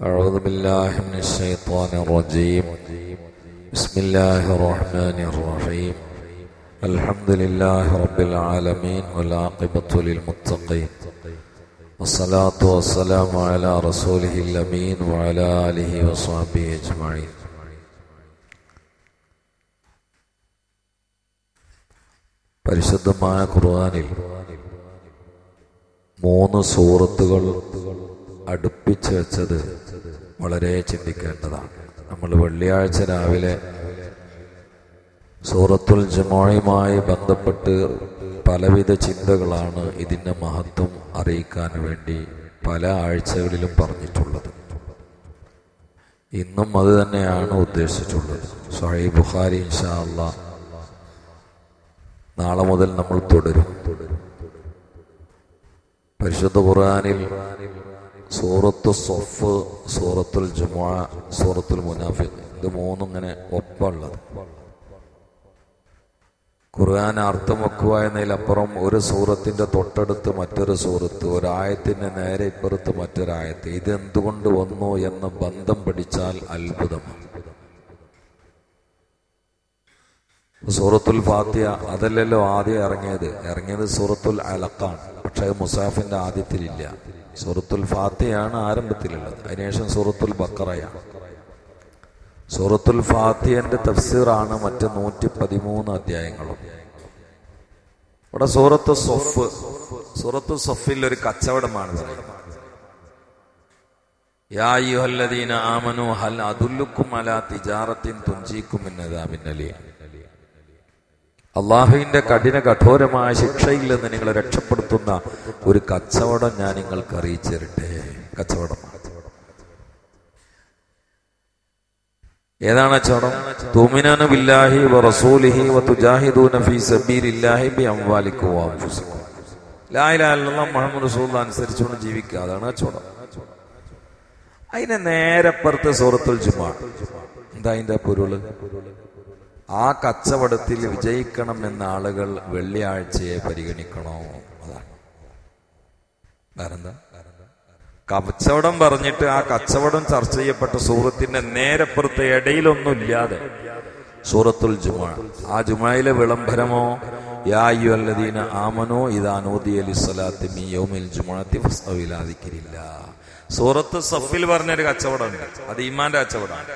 أعوذ بالله من الشيطان الرجيم بسم الله الرحمن الرحيم الحمد لله رب العالمين والعاقبة للمتقين والصلاة والسلام على رسوله الأمين وعلى آله وصحبه أجمعين പരിശുദ്ധമായ ഖുർആനിൽ മൂന്ന് സൂറത്തുകൾ അടുപ്പിച്ച് വെച്ചത് വളരെ ചിന്തിക്കേണ്ടതാണ്. നമ്മൾ വെള്ളിയാഴ്ച രാവിലെ സൂറത്തുൽ ജമോയുമായി ബന്ധപ്പെട്ട് പലവിധ ചിന്തകളാണ് ഇതിന്റെ മഹത്വം അറിയിക്കാൻ വേണ്ടി പല ആഴ്ചകളിലും പറഞ്ഞിട്ടുള്ളത്. ഇന്നും അത് തന്നെയാണ് ഉദ്ദേശിച്ചിട്ടുള്ളത്. സഹൈ ബുഖാരി ഇൻഷാ അള്ളാ നാളെ മുതൽ നമ്മൾ തുടരും. പരിശുദ്ധ ഖുർആനിൽ സൂറത്തു സൊഫ് സൂറത്തുൽ ജുമാ സൂറത്തുൽ മുനാഫിഖ്. ഇത് മൂന്നും ഇങ്ങനെ ഒപ്പമുള്ളത്. ഖുർആൻ അർത്ഥം വെക്കുക എന്നതിലപ്പുറം ഒരു സൂറത്തിന്റെ തൊട്ടടുത്ത് മറ്റൊരു സൂറത്ത് ഒരായത്തിന്റെ നേരെ ഇപ്പുറത്ത് മറ്റൊരായത്ത്. ഇത് എന്തുകൊണ്ട് വന്നു എന്ന് ബന്ധം പിടിച്ചാൽ അത്ഭുതമാണ്. സൂറത്തുൽ ഫാത്തിയ അതല്ലല്ലോ ആദ്യം ഇറങ്ങിയത്. ഇറങ്ങിയത് സൂറത്തുൽ അലക്കാണ് പക്ഷേ മുസാഫിന്റെ ആദ്യത്തിലില്ല. സൂറത്തുൽ ഫാത്തിയാണ് ആരംഭത്തിലുള്ളത്. അതിനുശേഷം സൂറത്തുൽ ബക്കറയാണ്. സൂറത്തുൽ ഫാത്തിയന്റെ തഫ്സീറാണ് മറ്റ് നൂറ്റി പതിമൂന്ന് അധ്യായങ്ങളും. ഇവിടെ സൂറത്ത് സൊഫ് സൂറത്ത് സൊഫിൽ ഒരു കച്ചവടമാണ് പറയുന്നത് യാ ആമനു ഹൽ അതുല്ലുക്കും അല തിജാറത്തിൻ തുഞ്ചീക്കും എന്നതാമിന്നലേ അള്ളാഹുവിന്റെ കഠിന കഠോരമായ ശിക്ഷയിൽ നിന്ന് നിങ്ങളെ രക്ഷപ്പെടുത്തുന്ന ഒരു കച്ചവടം ഞാൻ നിങ്ങൾക്ക് അറിയിച്ചു തരട്ടെ കച്ചവടം. ഏതാണ് ചടം തുമിനാന ബില്ലാഹി മുഹമ്മദ് അനുസരിച്ചുകൊണ്ട് ജീവിക്കുക. അതാണ് കച്ചവടം. അതിനെ നേരപ്പുറത്ത് സുഹൃത്തുൽ ജുമാ. എന്താ അതിന്റെ പൊരുൾ? ആ കച്ചവടത്തിൽ വിജയിക്കണം എന്ന ആളുകൾ വെള്ളിയാഴ്ചയെ പരിഗണിക്കണോ? അതാണ്. വേറെന്താ? കച്ചവടം പറഞ്ഞിട്ട് ആ കച്ചവടം ചർച്ച ചെയ്യപ്പെട്ട സൂറത്തിന്റെ നേരപ്പുറത്ത് ഇടയിലൊന്നുമില്ലാതെ സൂറത്തുൽ ജുമാ. ആ ജുമായിലെ വിളംബരമോ യായുല്ലദീന ആമനോ ഇതാനോദി സൂറത്ത് സഫിൽ പറഞ്ഞൊരു കച്ചവടമുണ്ട്. അത് ഈമാന്റെ കച്ചവടമാണ്.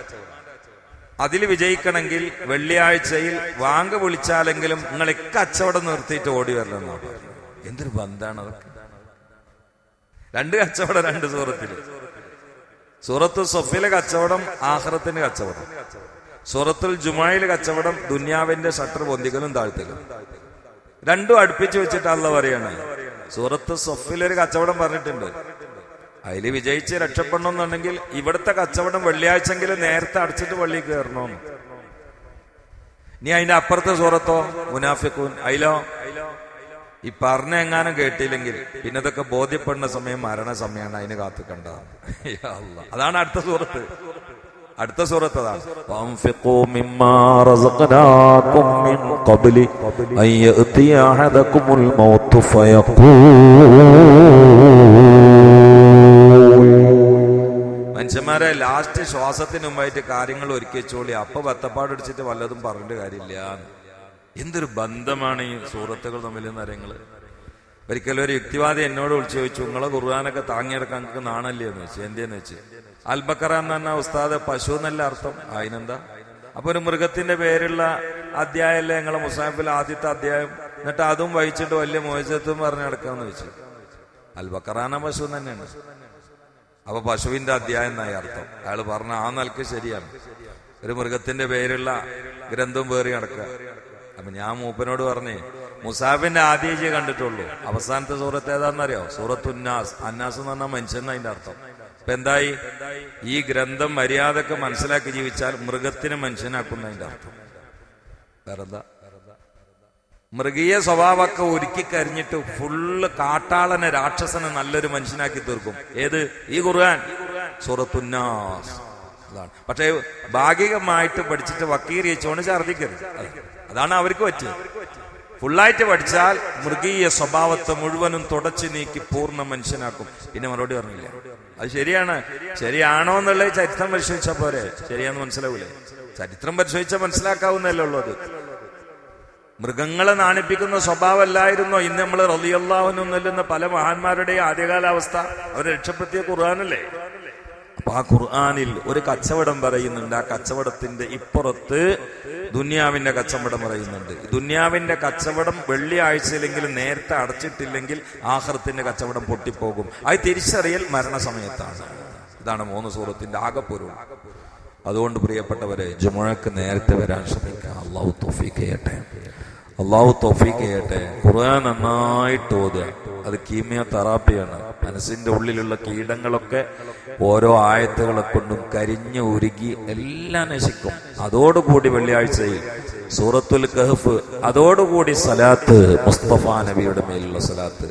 അതിൽ വിജയിക്കണമെങ്കിൽ വെള്ളിയാഴ്ചയിൽ വാങ്ക വിളിച്ചാലെങ്കിലും നിങ്ങൾ കച്ചവടം നിർത്തിയിട്ട് ഓടി വരണമെന്നാണ് എന്തൊരു ബന്ധാണ് രണ്ട് കച്ചവടം രണ്ട് സൂറത്തിൽ. സൂറത്ത് സൊഫിലെ കച്ചവടം ആഹ്റത്തിന്റെ കച്ചവടം. സൂറത്തുൽ ജുമായിലെ കച്ചവടം ദുന്യാവിന്റെ ഷട്ടർ പൊന്തിക്കലും താഴ്ത്തലും രണ്ടും അടുപ്പിച്ച് വെച്ചിട്ട് പറയാണ്. സൂറത്ത് സൊഫിലൊരു കച്ചവടം പറഞ്ഞിട്ടുണ്ട്. അതിൽ വിജയിച്ച് രക്ഷപ്പെടണമെന്നുണ്ടെങ്കിൽ ഇവിടുത്തെ കച്ചവടം വെള്ളിയാഴ്ചെങ്കിലും നേരത്തെ അടച്ചിട്ട് പള്ളിയിൽ കയറണമെന്ന് നീ അതിന്റെ അപ്പുറത്തെ സൂറത്തോ മുനാഫിക്കൂൻ അയിലോ? ഈ പറഞ്ഞ എങ്ങാനും കേട്ടില്ലെങ്കിൽ പിന്നെ ഇതൊക്കെ ബോധ്യപ്പെടുന്ന സമയം മരണ സമയമാണ് അതിന് കാത്തു കണ്ടതാണ് അതാണ് അടുത്ത സൂറത്ത്. അടുത്ത സൂറത്ത് അതാണ്. മനുഷ്യന്മാരെ ലാസ്റ്റ് ശ്വാസത്തിന് മുമ്പായിട്ട് കാര്യങ്ങൾ ഒരുക്കി വെച്ചോളി. അപ്പൊ ബത്തപ്പാടടിച്ചിട്ട് വല്ലതും പറഞ്ഞിട്ട് കാര്യമില്ല. എന്തൊരു ബന്ധമാണ് ഈ സുഹൃത്തുക്കൾ തമ്മിൽ നരങ്ങൾ ഒരിക്കലും ഒരു യുക്തിവാദി എന്നോട് വിളിച്ചു ചോദിച്ചു നിങ്ങളെ ഖുർആാനൊക്കെ താങ്ങിയെടുക്കാൻ നിങ്ങൾക്ക് നാണല്ലേ? എന്ന് വെച്ചു എന്തെന്ന് വെച്ച് അൽബക്കറ എന്ന് പറഞ്ഞ ഉസ്താദ് പശു എന്നല്ല അർത്ഥം. അതിനെന്താ? അപ്പൊ ഒരു മൃഗത്തിന്റെ പേരുള്ള അധ്യായമല്ലേ ഞങ്ങളെ മുസാഫിൽ ആദ്യത്തെ അധ്യായം? എന്നിട്ട് അതും വഹിച്ചിട്ട് വലിയ മോചത്വം പറഞ്ഞു നടക്കാന്ന് വെച്ചു അൽബക്കറാന പശു തന്നെയാണ്. അപ്പൊ പശുവിന്റെ അധ്യായം എന്നായി അർത്ഥം. അയാൾ പറഞ്ഞ ആ നിലയ്ക്ക് ശരിയാണ്. ഒരു മൃഗത്തിന്റെ പേരുള്ള ഗ്രന്ഥം വേറി നടക്കുക. അപ്പൊ ഞാൻ മൂപ്പനോട് പറഞ്ഞേ മുസാഫിന്റെ ആദ്യമേ കണ്ടിട്ടുള്ളൂ. അവസാനത്തെ സൂറത്ത് ഏതാണെന്നറിയോ? സൂറത്ത് ഉന്നാസ് അന്നാസ് എന്ന് പറഞ്ഞാൽ മനുഷ്യൻ അതിന്റെ അർത്ഥം. ഇപ്പൊ എന്തായി? ഈ ഗ്രന്ഥം മര്യാദയ്ക്ക് മനസ്സിലാക്കി ജീവിച്ചാൽ മൃഗത്തിന് മനുഷ്യനാക്കുന്നതിന്റെ അർത്ഥം. വേറെന്താ? മൃഗീയ സ്വഭാവമൊക്കെ ഒരുക്കി കരിഞ്ഞിട്ട് ഫുള്ള് കാട്ടാളനെ രാക്ഷസനെ നല്ലൊരു മനുഷ്യനാക്കി തീർക്കും. ഏത്? ഈ ഖുർആൻ. സൂറത്തുന്നാസ്. അതാണ്. പക്ഷേ ഭാഗികമായിട്ട് പഠിച്ചിട്ട് വക്കീർ ചോണ് ഛർദിക്കരുത് അതാണ് അവർക്ക് പറ്റിയത്. ഫുള്ളായിട്ട് പഠിച്ചാൽ മൃഗീയ സ്വഭാവത്തെ മുഴുവനും തുടച്ചു നീക്കി പൂർണ മനുഷ്യനാക്കും. പിന്നെ മറുപടി പറഞ്ഞില്ല. അത് ശരിയാണ്. ശരിയാണോ എന്നുള്ളത് ചരിത്രം പരിശോധിച്ചാൽ പോരെ. ശരിയാന്ന് മനസ്സിലാവൂലേ? ചരിത്രം പരിശോധിച്ചാൽ മനസ്സിലാക്കാവുന്നല്ലേ ഉള്ളത് മൃഗങ്ങളെ നാണിപ്പിക്കുന്ന സ്വഭാവമല്ലായിരുന്നോ? ഇന്ന് നമ്മൾ റലിയല്ലാഹുനും നെല്ലുന്ന പല മഹാന്മാരുടെയും ആദ്യകാല അവസ്ഥ അവരെ രക്ഷപ്പെടുത്തിയ ഖുർആാനല്ലേ? അപ്പൊ ആ ഖുർആാനിൽ ഒരു കച്ചവടം പറയുന്നുണ്ട്. ആ കച്ചവടത്തിന്റെ ഇപ്പുറത്ത് ദുന്യാവിന്റെ കച്ചവടം പറയുന്നുണ്ട്. ദുന്യാവിന്റെ കച്ചവടം വെള്ളിയാഴ്ചയിലെങ്കിലും നേരത്തെ അടച്ചിട്ടില്ലെങ്കിൽ ആഹ്റത്തിന്റെ കച്ചവടം പൊട്ടിപ്പോകും. അത് തിരിച്ചറിയൽ മരണസമയത്താണ്. ഇതാണ് മൂന്ന് സൂറത്തിന്റെ ആകപ്പൊരുൾ അതുകൊണ്ട് പ്രിയപ്പെട്ടവരെ ജുമുഴക്ക് നേരത്തെ വരാൻ ശ്രമിക്കുക അള്ളാഹു തൊഫീഖ് ചെയ്യട്ടെ. അള്ളാഹു തൊഫീക്ക് ചെയ്യട്ടെ. ഖുർആൻ നന്നായിട്ട് ഓതുക. അത് കീമിയോ തെറാപ്പിയാണ് മനസ്സിന്റെ ഉള്ളിലുള്ള കീടങ്ങളൊക്കെ ഓരോ ആയത്തുകളെ കൊണ്ടും കരിഞ്ഞു ഉരുകി എല്ലാം നശിക്കും. അതോടുകൂടി വെള്ളിയാഴ്ചയിൽ സൂറത്തുൽ കഹഫ് അതോടുകൂടി സലാത്ത് മുസ്തഫ നബിയുടെ മേലുള്ള സലാത്ത്.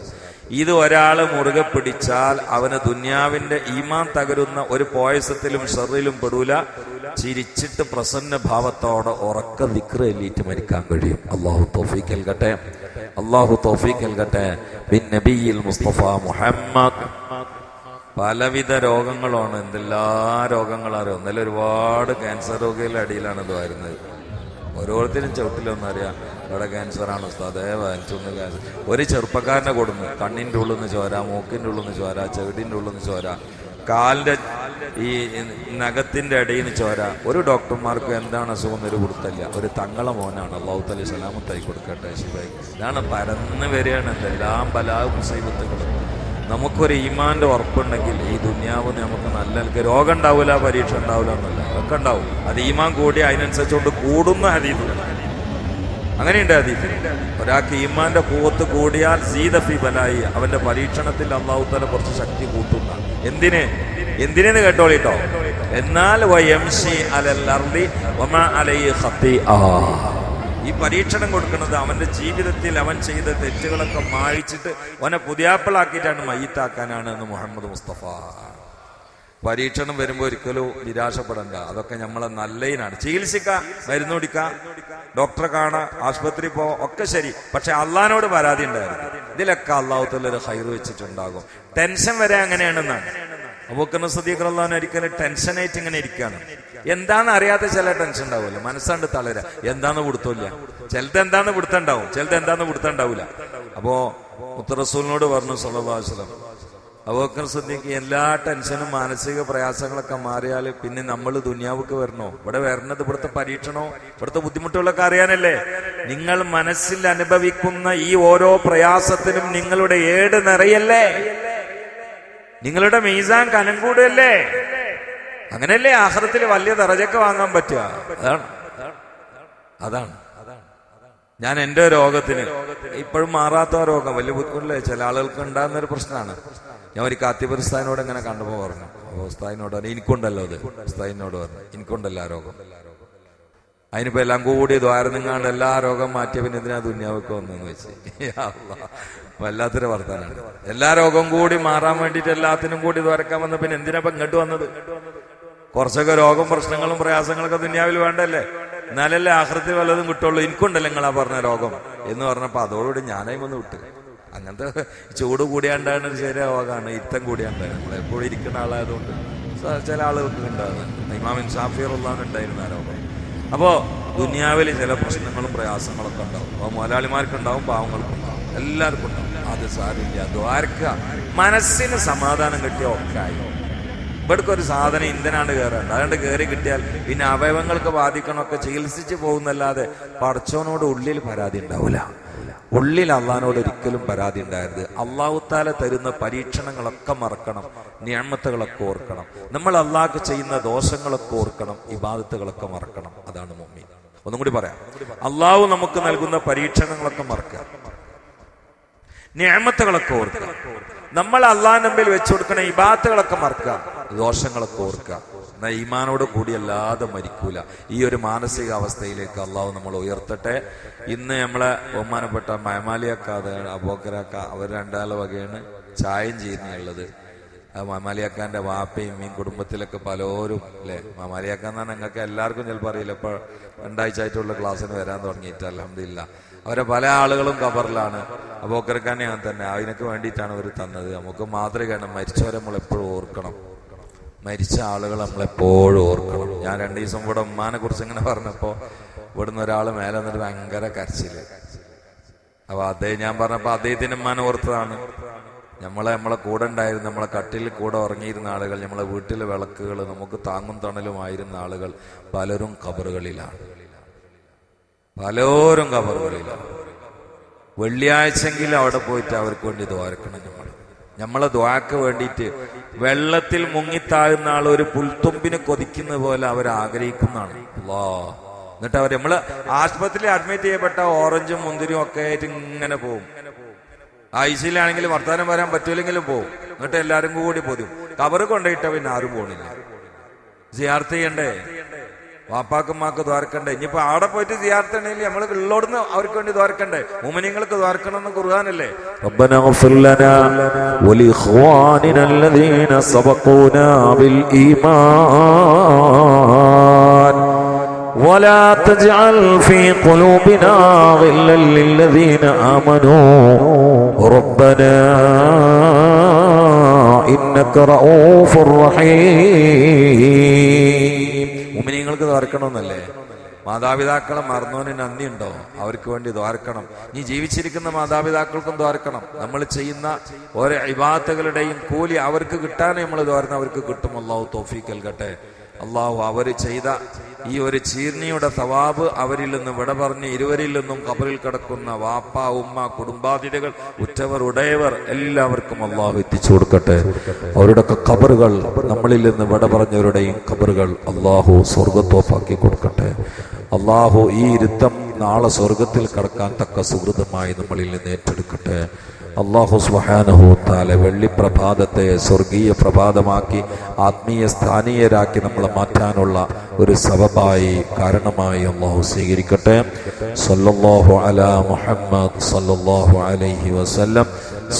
ഇത് ഒരാൾ മുറുകെ പിടിച്ചാൽ അവന് ദുന്യാവിന്റെ ഈമാൻ തകരുന്ന ഒരു പോയസത്തിലും ഷെറിലും പെടൂല. ചിരിച്ചിട്ട് പ്രസന്ന ഭാവത്തോടെ ഉറക്ക ദിക്ര എല്ലീറ്റ് മരിക്കാൻ കഴിയും. അള്ളാഹു തോഫീക്ക് നൽകട്ടെ. അള്ളാഹു തോഫീക്ക് നൽകട്ടെ. ബിൻ നബിയിൽ മുസ്തഫ മുഹമ്മദ്. പലവിധ രോഗങ്ങളാണ്. എന്തെല്ലാ രോഗങ്ങളാണ് ഒന്നല്ല ഒരുപാട് ക്യാൻസർ രോഗികളുടെ അടിയിലാണ് ഇത് വരുന്നത്. ഓരോരുത്തരും ചവിട്ടിലൊന്നും അറിയാം ഇവിടെ ക്യാൻസറാണ് ഉസ്താദേ. വാങ്ങിച്ചൊന്ന് ക്യാൻസർ. ഒരു ചെറുപ്പക്കാരനെ കൊടുന്നു. കണ്ണിന്റെ ഉള്ളിൽ നിന്ന് ചോര മൂക്കിന്റെ ഉള്ളിൽ നിന്ന് ചോര ചെവിടിന്റെ ഉള്ളിൽ നിന്ന് ചോര കാലിന്റെ ഈ നഖത്തിന്റെ ഇടയിൽ നിന്ന് ചോര. ഒരു ഡോക്ടർമാർക്കും എന്താണ് അസുഖം ഒരു കൊടുത്തല്ല ഒരു തങ്ങള മോനാണ്. അള്ളാഹുത്തലി സലാമത്തായി കൊടുക്കട്ടെ ശിവായി. ഇതാണ് പരന്ന് വരികയാണ് എന്തെല്ലാം പല മുസൈബത്തുകളും. നമുക്കൊരു ഈമാന്റെ ഉറപ്പുണ്ടെങ്കിൽ ഈ ദുന്യാവ് നമുക്ക് നല്ല രോഗം ഉണ്ടാവില്ല പരീക്ഷ ഉണ്ടാവില്ല എന്നല്ല. അതൊക്കെ ഉണ്ടാവും. അത് ഈമാൻ കൂടി അതിനനുസരിച്ചുകൊണ്ട് കൂടുന്ന ഹദീഫിലുണ്ട് അങ്ങനെയുണ്ട് ഹദീഫിൽ ഒരാൾക്ക് ഈമാന്റെ കൂവത്ത് കൂടിയാൽ സീതഫി ബലായി. അവന്റെ പരീക്ഷണത്തിൽ അള്ളാഹുത്തല കുറച്ച് ശക്തി കൂട്ടുന്ന എന്തിന്? എന്തിനെന്ന് കേട്ടോളിട്ടോ എന്നാൽ. ഈ പരീക്ഷണം കൊടുക്കുന്നത് അവന്റെ ജീവിതത്തിൽ അവൻ ചെയ്ത തെറ്റുകളൊക്കെ മാഴിച്ചിട്ട് അവനെ പുതിയാപ്പിളാക്കിയിട്ടാണ് മയ്യത്താക്കാനാണ് എന്ന് മുഹമ്മദ് മുസ്തഫ. പരീക്ഷണം വരുമ്പോൾ ഒരിക്കലും നിരാശപ്പെടണ്ട. അതൊക്കെ നമ്മളെ നല്ലതിനാണ് ചികിത്സിക്കാം മരുന്ന് കുടിക്കാം ഡോക്ടറെ കാണാം ആശുപത്രി പോ ഒക്കെ ശരി. പക്ഷെ അള്ളഹാനോട് പരാതി ഉണ്ടായിരുന്നു ഇതിലൊക്കെ അള്ളാഹുത്തുള്ളൊരു ഹൈറ് വെച്ചിട്ടുണ്ടാകും. ടെൻഷൻ വരെ അങ്ങനെയാണെന്നാണ്. അബൂക്കർ സദീഖ് അള്ളഹാൻ ഒരിക്കലും ടെൻഷനായിട്ട് ഇങ്ങനെ ഇരിക്കുകയാണ് എന്താണെന്ന് അറിയാത്ത ചില ടെൻഷൻ ഉണ്ടാവുമല്ലോ. മനസ്സാണ്ട് തളര. എന്താന്ന് പിടുത്തമില്ല ചിലത് എന്താന്ന് പിടുത്തുണ്ടാവും ചിലത് എന്താന്ന് പിടുത്തുണ്ടാവില്ല അപ്പോ മുത്തറസൂലിനോട് പറഞ്ഞു സല്ലാസ്ലം അബൂക്കർ സദ്യക്ക് എല്ലാ ടെൻഷനും മാനസിക പ്രയാസങ്ങളൊക്കെ മാറിയാൽ പിന്നെ നമ്മൾ ദുനിയാവുക്ക് വരണോ? ഇവിടെ വരണത് ഇവിടുത്തെ പരീക്ഷണോ? ഇവിടുത്തെ ബുദ്ധിമുട്ടുകളൊക്കെ അറിയാനല്ലേ? നിങ്ങൾ മനസ്സിൽ അനുഭവിക്കുന്ന ഈ ഓരോ പ്രയാസത്തിനും നിങ്ങളുടെ ഏട് നിറയല്ലേ? നിങ്ങളുടെ മീസാൻ കനം കൂടുകയല്ലേ? അങ്ങനെയല്ലേ ആഹ്റത്തിൽ വലിയ തറജൊക്കെ വാങ്ങാൻ പറ്റുക? അതാണ്. അതാണ്. ഞാൻ എന്റെ രോഗത്തിന് ഇപ്പോഴും മാറാത്ത രോഗം വലിയ ബുദ്ധിമുട്ടില്ലേ. ചില ആളുകൾക്ക് ഉണ്ടാകുന്ന ഒരു പ്രശ്നമാണ്. ഞാൻ ഒരു കാത്തിപർ ഉസ്താദിനോട് ഇങ്ങനെ കണ്ടപ്പോ പറഞ്ഞു. ഉസ്താദിനോട് പറഞ്ഞു എനിക്കുണ്ടല്ലോ അത് ഉസ്താദിനോട് പറഞ്ഞു. എനിക്കുണ്ടല്ലോ ആ രോഗം. അതിനിപ്പോ എല്ലാം കൂടി ദ്വാരനിങ്ങാണ്ട് എല്ലാ രോഗം മാറ്റിയ പിന്നെ ഇതിനാ ദുന്യാവൊക്കെ വന്നെന്ന് വെച്ച്. വല്ലാത്തൊരു വർത്താനാണ്. എല്ലാ രോഗവും കൂടി മാറാൻ വേണ്ടിയിട്ട് എല്ലാത്തിനും കൂടി ദ്വാരക്കാൻ വന്ന പിന്നെ എന്തിനാ ഇപ്പൊ ഇങ്ങോട്ട് വന്നത്? കുറച്ചൊക്കെ രോഗം പ്രശ്നങ്ങളും പ്രയാസങ്ങളൊക്കെ ദുന്യാവിൽ വേണ്ടല്ലേ? എന്നാലല്ലേ ആഹൃത്തിൽ വല്ലതും കിട്ടുള്ളൂ. എനിക്കുണ്ടല്ലോ നിങ്ങളാ പറഞ്ഞ രോഗം. എന്ന് പറഞ്ഞപ്പോ അതോടുകൂടി ഞാനായി വന്ന് വിട്ട്. അങ്ങനത്തെ ചൂട് കൂടിയാണ്ടാണ് ഒരു ചെറിയ രോഗമാണ്. ഇരുത്തം കൂടിയാണ്ടാണ്. നമ്മളെപ്പോഴും ഇരിക്കുന്ന ആളായതുകൊണ്ട്. ചില ആളുകൾക്ക് ഉണ്ടാകുന്നത് ഇമാമിൻ ഷാഫിയർ ഉള്ളതാണ് ഉണ്ടായിരുന്ന രോഗം. അപ്പോ ദുനിയാവിൽ ചില പ്രശ്നങ്ങളും പ്രയാസങ്ങളൊക്കെ ഉണ്ടാവും. അപ്പോൾ മുതലാളിമാർക്കുണ്ടാവും പാവങ്ങൾക്കുണ്ടാവും എല്ലാവർക്കും ഉണ്ടാവും. അത് സാരില്ല ദ്വാരക്ക മനസ്സിന് സമാധാനം കിട്ടിയ ഒക്കെ ആയി ഇവിടേക്ക് ഒരു സാധനം ഇന്ധനാണ് കയറേണ്ടത് അതുകൊണ്ട് കയറി കിട്ടിയാൽ പിന്നെ അവയവങ്ങൾക്ക് ബാധിക്കണമൊക്കെ ചികിത്സിച്ച് പോകുന്നല്ലാതെ പടച്ചവനോട് ഉള്ളിൽ പരാതി ഉണ്ടാവില്ല ഉള്ളിൽ അള്ളഹാനോട് ഒരിക്കലും പരാതി ഉണ്ടായത് അള്ളാഹുത്താല തരുന്ന പരീക്ഷണങ്ങളൊക്കെ മറക്കണം. നിയമത്തുകളൊക്കെ ഓർക്കണം. നമ്മൾ അള്ളാഹ്ക്ക് ചെയ്യുന്ന ദോഷങ്ങളൊക്കെ ഓർക്കണം. ഇബാദത്തുകളൊക്കെ മറക്കണം. അതാണ് മമ്മി ഒന്നും കൂടി പറയാം. അള്ളാഹു നമുക്ക് നൽകുന്ന പരീക്ഷണങ്ങളൊക്കെ മറക്കുക. ഞാമത്തുകളൊക്കെ ഓർക്കുക. നമ്മൾ അള്ളാഹ് നമ്പിൽ വെച്ചു കൊടുക്കണ ഇബാത്തുകളൊക്കെ മറക്കുക. ദോഷങ്ങളൊക്കെ ഓർക്കുക. എന്നാൽ ഈമാനോട് കൂടി അല്ലാതെ മരിക്കൂല. ഈ ഒരു മാനസിക അവസ്ഥയിലേക്ക് അള്ളാഹു നമ്മൾ ഉയർത്തട്ടെ. ഇന്ന് നമ്മളെ ബഹുമാനപ്പെട്ട മയമാലിയാക്കാതെ അബോക്കരാക്ക അവർ രണ്ടാളെ വകയാണ് ചായം ചെയ്യുന്നുള്ളത് മാമാലിയാക്കാന്റെ വാപ്പയും മീൻ കുടുംബത്തിലൊക്കെ പലരും അല്ലെ? മാമാലിയാക്കാന്നാണ് നിങ്ങൾക്ക് എല്ലാവർക്കും ചിലപ്പോൾ അറിയില്ല. ഇപ്പൊ രണ്ടാഴ്ച ആയിട്ടുള്ള ക്ലാസ്സിന് വരാൻ തുടങ്ങിയിട്ട് അലഹമില്ല അവരെ പല ആളുകളും കബറിലാണ്. അബോക്കർക്കാനെ ഞാൻ തന്നെ. അതിനൊക്കെ വേണ്ടിയിട്ടാണ് അവർ തന്നത്. നമുക്ക് മാതൃകയാണ്. മരിച്ചവരെ നമ്മൾ എപ്പോഴും ഓർക്കണം. മരിച്ച ആളുകൾ നമ്മളെപ്പോഴും ഓർക്കണം. ഞാൻ രണ്ടു ദിവസം ഇവിടെ ഉമ്മാനെ കുറിച്ച് ഇങ്ങനെ പറഞ്ഞപ്പോ ഇവിടുന്ന് ഒരാൾ മേലെ നിന്നിട്ട് ഭയങ്കര കരച്ചിൽ. അപ്പൊ അദ്ദേഹം ഞാൻ പറഞ്ഞപ്പോ അദ്ദേഹത്തിന്റെ ഉമ്മാനെ ഓർത്തതാണ്. നമ്മളെ നമ്മളെ കൂടെ ഉണ്ടായിരുന്ന നമ്മളെ കട്ടിൽ കൂടെ ഉറങ്ങിയിരുന്ന ആളുകൾ നമ്മളെ വീട്ടിലെ വിളക്കുകൾ നമുക്ക് താങ്ങും തണലുമായിരുന്ന ആളുകൾ പലരും കബറുകളിലാണ്. പലരും കബറുകളില്ല വെള്ളിയാഴ്ചയെങ്കിലും അവിടെ പോയിട്ട് അവർക്ക് വേണ്ടി ദ്വാരക്കണം നമ്മൾ. നമ്മളെ ദ്വാക്ക് വേണ്ടിയിട്ട് വെള്ളത്തിൽ മുങ്ങിത്താഴുന്ന ആൾ ഒരു പുൽത്തുമ്പിന് കൊതിക്കുന്ന പോലെ അവർ ആഗ്രഹിക്കുന്നതാണ്. വാ എന്നിട്ട് അവർ നമ്മൾ ആശുപത്രിയിൽ അഡ്മിറ്റ് ചെയ്യപ്പെട്ട ഓറഞ്ചും മുന്തിരിയും ഒക്കെ ആയിട്ട് ഇങ്ങനെ പോകും ഐസിയിലാണെങ്കിൽ വർത്താനം വരാൻ പറ്റൂലെങ്കിലും പോകും എന്നിട്ട് എല്ലാരും കൂടി പൊതും കബറ് കൊണ്ടിട്ട് പിന്നെ ആരും പോണില്ല. സിയാർത്ത് ചെയ്യണ്ടേ? വാപ്പാക്കുമ്മാക്ക് ദ്വാരക്കണ്ടേ ഇനിയിപ്പോ അവിടെ പോയിട്ട് സിയാർത്ത് ഉണ്ടെങ്കിൽ നമ്മൾ ഉള്ളോടുന്ന് അവർക്ക് വേണ്ടി ദ്വാരക്കണ്ടേ മുമനിങ്ങൾക്ക് ദ്വാരക്കണം എന്ന് കുറുകാനല്ലേ ربنا اغفر لنا ولإخواننا الذين سبقونا بالإيمان ولا تجعل في قلوبنا غلا للذين آمنوا ربنا إنك رؤوف رحيم മുമിനിങ്ങൾക്ക് തോർക്കണമെന്നല്ലേ? മാതാപിതാക്കളെ മറന്നവന് നന്ദിയുണ്ടോ? അവർക്ക് വേണ്ടി ദ്വാർക്കണം നീ ജീവിച്ചിരിക്കുന്ന മാതാപിതാക്കൾക്കും ദ്വാർക്കണം നമ്മൾ ചെയ്യുന്ന ഓരോ ഇബാത്തകളുടെയും കൂലി അവർക്ക് കിട്ടാനേ നമ്മൾ ദ്വാരണം അവർക്ക് കിട്ടും. അള്ളാഹു നൽകട്ടെ. അള്ളാഹു അവർ ചെയ്ത ഈ ഒരു ചീർണിയുടെ സവാബ് അവരിൽ നിന്ന് വിട പറഞ്ഞ് ഇരുവരിൽ നിന്നും കബറിൽ കിടക്കുന്ന വാപ്പ ഉമ്മ കുടുംബാതിഥികൾ ഉറ്റവർ ഉടയവർ എല്ലാവർക്കും അള്ളാഹു എത്തിച്ചു കൊടുക്കട്ടെ. അവരുടെ കബറുകൾ നമ്മളിൽ നിന്ന് വിട പറഞ്ഞവരുടെയും കബറുകൾ അള്ളാഹു സ്വർഗത്തോപ്പാക്കി കൊടുക്കട്ടെ. അള്ളാഹു ഈ ഇരുത്തം നാളെ സ്വർഗത്തിൽ കടക്കാൻ തക്ക സുഹൃതമായി നമ്മളിൽ നിന്ന് ഏറ്റെടുക്കട്ടെ. അള്ളാഹു വെള്ളി പ്രഭാതത്തെ സ്വർഗീയ പ്രഭാതമാക്കി ആത്മീയ സ്ഥാനീയരാക്കി നമ്മളെ മാറ്റാനുള്ള ഒരു സബബായി കാരണമായി അള്ളാഹു സ്വീകരിക്കട്ടെ. സല്ലല്ലാഹു അലാ മുഹമ്മദ് സല്ലല്ലാഹു അലൈഹി വസല്ലം.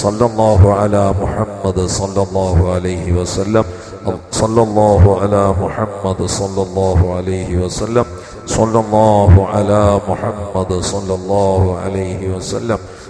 സല്ലല്ലാഹു അലാ മുഹമ്മദ് സല്ലല്ലാഹു അലൈഹി വസല്ലം. സല്ലല്ലാഹു അലാ മുഹമ്മദ് സല്ലല്ലാഹു അലൈഹി വസല്ലം. സല്ലല്ലാഹു അലാ മുഹമ്മദ് സല്ലല്ലാഹു അലൈഹി വസല്ലം.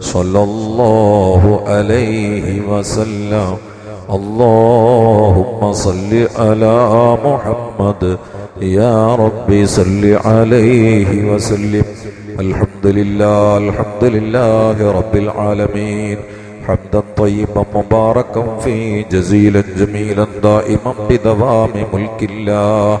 صلى الله عليه وسلم اللهم صل على محمد يا ربي صل عليه وسلم الحمد لله الحمد لله رب العالمين حمدا طيبا مباركا فيه جزيلا جميلا دائما بدوام ملك الله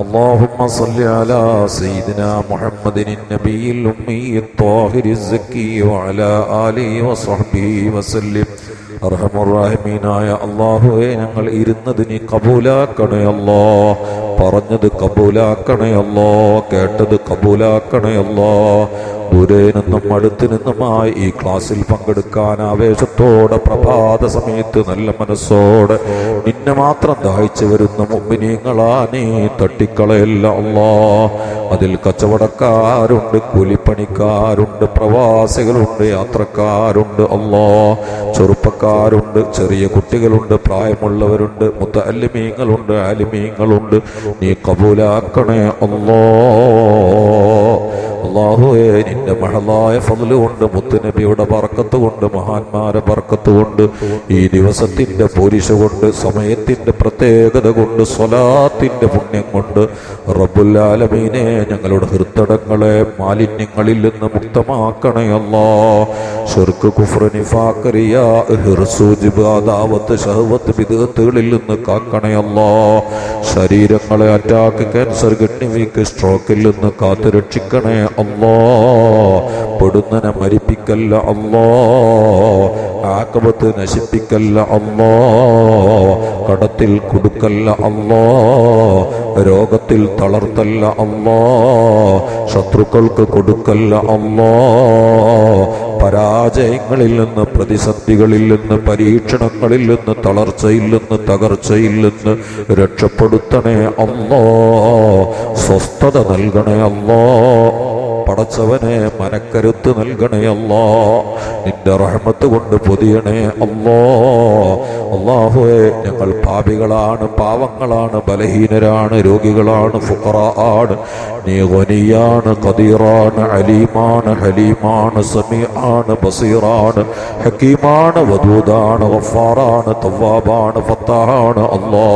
اللهم صل على سيدنا محمد النبي الأمي الطاهر الزكي وعلى آله وصحبه وسلم അർഹമുറാഹിമീനായ അള്ളാഹുവെ ഞങ്ങൾ ഇരുന്നത് നീ കബൂലാക്കണേ അല്ലോ പറഞ്ഞത് കബൂലാക്കണേ അല്ലോ കേട്ടത് കബൂലാക്കണേ അല്ലോ ദൂരെ നിന്നും അടുത്തു നിന്നുമായി ഈ ക്ലാസ്സിൽ പങ്കെടുക്കാൻ ആവേശത്തോടെ പ്രഭാത സമയത്ത് നല്ല മനസ്സോടെ നിന്നെ മാത്രം ദാഹിച്ചു വരുന്ന മുമ്പിനീങ്ങളാ നീ തട്ടിക്കളയല്ല അതിൽ കച്ചവടക്കാരുണ്ട് കൂലിപ്പണിക്കാരുണ്ട് പ്രവാസികളുണ്ട് യാത്രക്കാരുണ്ട് അല്ലോ ചെറുപ്പക്കാരുണ്ട് ചെറിയ കുട്ടികളുണ്ട് പ്രായമുള്ളവരുണ്ട് മുത്ത അല്ലിമീങ്ങളുണ്ട് അലിമീങ്ങളുണ്ട് നീ കബൂലാക്കണേ അല്ലോ അള്ളാഹുവേ നിന്റെ മഹളായ ഫലു കൊണ്ട് മുത്തുനബിയുടെ പറക്കത്ത് കൊണ്ട് മഹാന്മാരെ പറക്കത്ത് കൊണ്ട് ഈ ദിവസത്തിന്റെ പോരിശ കൊണ്ട് സമയത്തിന്റെ പ്രത്യേകത കൊണ്ട് സ്വലാത്തിന്റെ പുണ്യം കൊണ്ട് റബ്ബുല്ലാലമീനെ ഞങ്ങളുടെ ഹൃത്തടങ്ങളെ മാലിന്യങ്ങളിൽ നിന്ന് മുക്തമാക്കണേ അല്ലാ. ഷെർക്ക് കുഫ്ര ഷഹവത്ത് വിദഗത്തുകളിൽ നിന്ന് കാക്കണേ ശരീരങ്ങളെ അറ്റാക്ക് ക്യാൻസർ കിഡ്നി വീക്ക് സ്ട്രോക്കിൽ നിന്ന് കാത്തു രക്ഷിക്കണേ പെടുന്നനെ മരിപ്പിക്കല്ല അല്ലോ. ആക്കപത്ത് നശിപ്പിക്കല്ല അല്ലോ. കടത്തിൽ കൊടുക്കല്ല അല്ലോ. രോഗത്തിൽ തളർത്തല്ല അല്ലോ. ശത്രുക്കൾക്ക് കൊടുക്കല്ല അല്ലോ. പരാജയങ്ങളിൽ നിന്ന് പ്രതിസന്ധികളിൽ നിന്ന് പരീക്ഷണങ്ങളിൽ നിന്ന് തളർച്ചയിൽ നിന്ന് തകർച്ചയിൽ നിന്ന് രക്ഷപ്പെടുത്തണേ അമ്മോ സ്വസ്ഥത നൽകണേ അല്ലോ. പടച്ചവനെ മനക്കരുത്ത് നൽകണേ അല്ലോ. നിന്റെ റഹ്മത്ത് കൊണ്ട് പൊതിയണേ അല്ലോ. അള്ളാഹുവെ ഞങ്ങൾ പാപികളാണ് പാവങ്ങളാണ് ബലഹീനരാണ് രോഗികളാണ് ഫുഖറ ആണ്. നീ വനിയാണ് കദീറാണ് അലീമാണ് ഹലീമാണ് സമീആണ് ബസീറാണ് ഹക്കീമാണ് വദൂദാണ് വഫാറാണ് തവ്വാബാണ് ഫത്താഹാണ് അല്ലാ.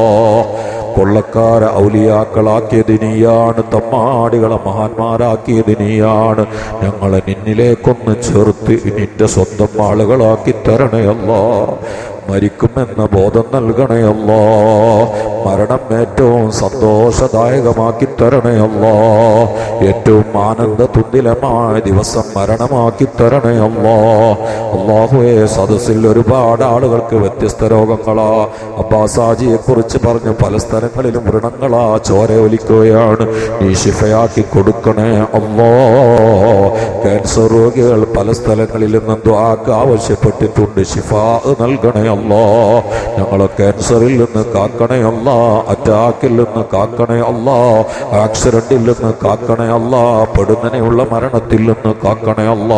കൊള്ളക്കാരെ ഔലിയാക്കളാക്കിയത് നീയാണ് തമ്മാടികളെ മഹാന്മാരാക്കിയത് നീയാണ് ഞങ്ങളെ നിന്നിലേക്കൊന്ന് ചേർത്ത് നിന്റെ സ്വന്തം ആളുകളാക്കി തരണയല്ലോ. മരിക്കുമെന്ന ബോധം നൽകണയല്ലോ മരണം ഏറ്റവും സന്തോഷദായകമാക്കി തരണയല്ലോ ഏറ്റവും ആനന്ദ തുല്യമായ ദിവസം മരണമാക്കി തരണയല്ലോ അള്ളാഹുവെ സദസ്സിൽ ഒരുപാട് ആളുകൾക്ക് വ്യത്യസ്ത രോഗങ്ങളാ. അബ്ബാസാജിയെ കുറിച്ച് പറഞ്ഞ് പല സ്ഥലങ്ങളിലും വ്രണങ്ങളാ ചോര ഒലിക്കുകയാണ്. നീ ശിഫയാക്കി കൊടുക്കണേ അല്ലോ. ക്യാൻസർ രോഗികൾ പല സ്ഥലങ്ങളിലും നിന്നും ആവശ്യപ്പെട്ടിട്ടുണ്ട്. ശിഫ നൽകണേ അല്ലോ ഞങ്ങളെ ക്യാൻസറിൽ നിന്ന് കാക്കണേ അല്ല അറ്റാക്കിൽ നിന്ന് കാക്കണേ അല്ല ആക്സിഡന്റിൽ നിന്ന് കാക്കണേ അല്ല പെടുന്നനെയുള്ള മരണത്തിൽ നിന്ന് കാക്കണേ അല്ല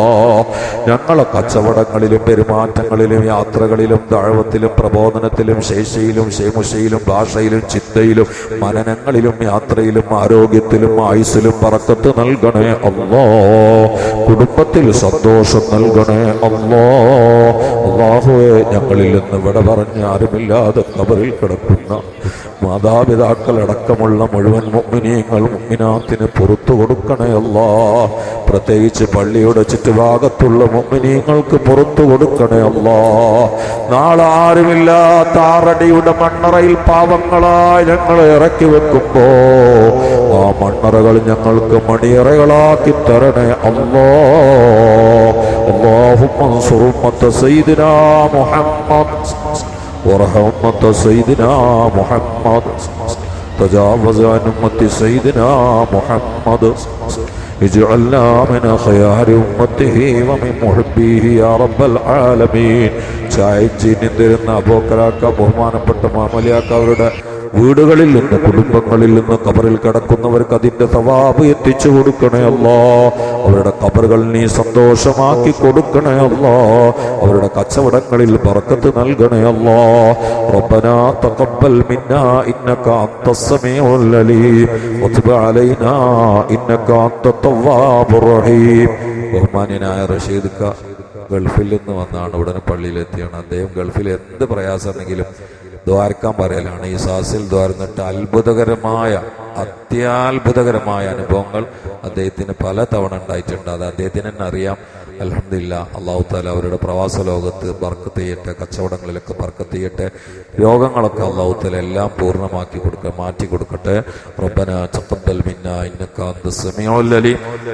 ഞങ്ങളെ കച്ചവടങ്ങളിലും പെരുമാറ്റങ്ങളിലും യാത്രകളിലും താഴ്വത്തിലും പ്രബോധനത്തിലും ശേഷിയിലും ശേമുശയിലും ഭാഷയിലും ചിന്തയിലും മനനങ്ങളിലും യാത്രയിലും ആരോഗ്യത്തിലും ആയുസ്സിലും പറക്കത്ത് നൽകണേ അല്ലോ കുടുംബത്തിൽ സന്തോഷം നൽകണേ അല്ലോ അള്ളാഹുവെ ഞങ്ങളിൽ നിന്ന് വിട പറഞ്ഞ് ആരുമില്ലാതെ കബറിൽ കിടക്കുന്ന മാതാപിതാക്കൾ അടക്കമുള്ള മുഴുവൻ മുമ്മിനീങ്ങൾ മുമ്മിനാത്തിന് പുറത്തു കൊടുക്കണേ അല്ലാ. പ്രത്യേകിച്ച് പള്ളിയുടെ ചുറ്റുഭാഗത്തുള്ള മുമ്മിനീങ്ങൾക്ക് പുറത്തു കൊടുക്കണേ അല്ലാ. നാളെ ആരുമില്ലാത്ത ആറടിയുടെ മണ്ണറയിൽ പാവങ്ങളായി ഞങ്ങൾ ഇറക്കി വെക്കുമ്പോ ആ മണ്ണറകൾ ഞങ്ങൾക്ക് മണിയറകളാക്കി തരണേ അല്ലോ. اللهم انصر أمة سيدنا محمد وارحم أمة سيدنا محمد تجاوز عن أمة سيدنا محمد اجعلنا من خيار أمته ومن محبيه يا رب العالمين ചായച്ചീനി തരുന്ന അബോക്കരാക്ക ബഹുമാനപ്പെട്ട മാമലിയാക്ക അവരുടെ വീടുകളിൽ നിന്ന് കുടുംബങ്ങളിൽ നിന്ന് കബറിൽ കിടക്കുന്നവർക്ക് അതിന്റെ സവാബ് എത്തിച്ചു കൊടുക്കണേ അല്ലോ അവരുടെ കബറുകൾ നീ സന്തോഷമാക്കി കൊടുക്കണേ അല്ലോ അവരുടെ കച്ചവടങ്ങളിൽ പറക്കത്ത് നൽകണേ അല്ലോ ربنا تقبل منا انك انت السميع العليم وتب علينا انك انت التواب الرحيم ബഹുമാന്യനായ റഷീദ് ക ഗൾഫിൽ നിന്ന് വന്നാണ് ഉടനെ പള്ളിയിലെത്തിയാണ് അദ്ദേഹം ഗൾഫിൽ എന്ത് പ്രയാസമുണ്ടെങ്കിലും ദ്വാരക്കാൻ പറയലാണ്. ഈ സാസിൽ ദ്വാരന്നിട്ട് അത്ഭുതകരമായ അത്യാത്ഭുതകരമായ അനുഭവങ്ങൾ അദ്ദേഹത്തിന് പല തവണ ഉണ്ടായിട്ടുണ്ട്. അത് അദ്ദേഹത്തിന് തന്നെ അറിയാം. അലഹമില്ല അള്ളാഹു താല അവരുടെ പ്രവാസ ലോകത്ത് ബർക്കത്ത് ചെയ്യട്ടെ കച്ചവടങ്ങളിലൊക്കെ ബർക്കത്ത് ചെയ്യട്ടെ രോഗങ്ങളൊക്കെ അള്ളാഹു താല എല്ലാം പൂർണമാക്കി കൊടുക്കുക മാറ്റി കൊടുക്കട്ടെ. റബ്ബന ചത്തബൽ മിന്ന ഇന്നക്കാന്ത്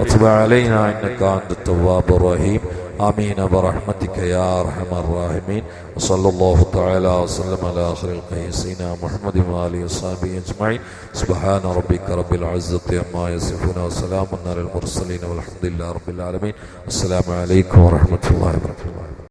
വതുബ് അലൈനാ ഇന്നക അന്ത തവ്വാബുർ റഹീം. آمين برحمتك يا أرحم الراحمين وصلى الله تعالى وسلم على آخر الخلق سيدنا محمد وآله وصحبه أجمعين سبحان ربك رب العزة عما يصفون وسلام على المرسلين والحمد لله رب العالمين السلام عليكم ورحمة الله وبركاته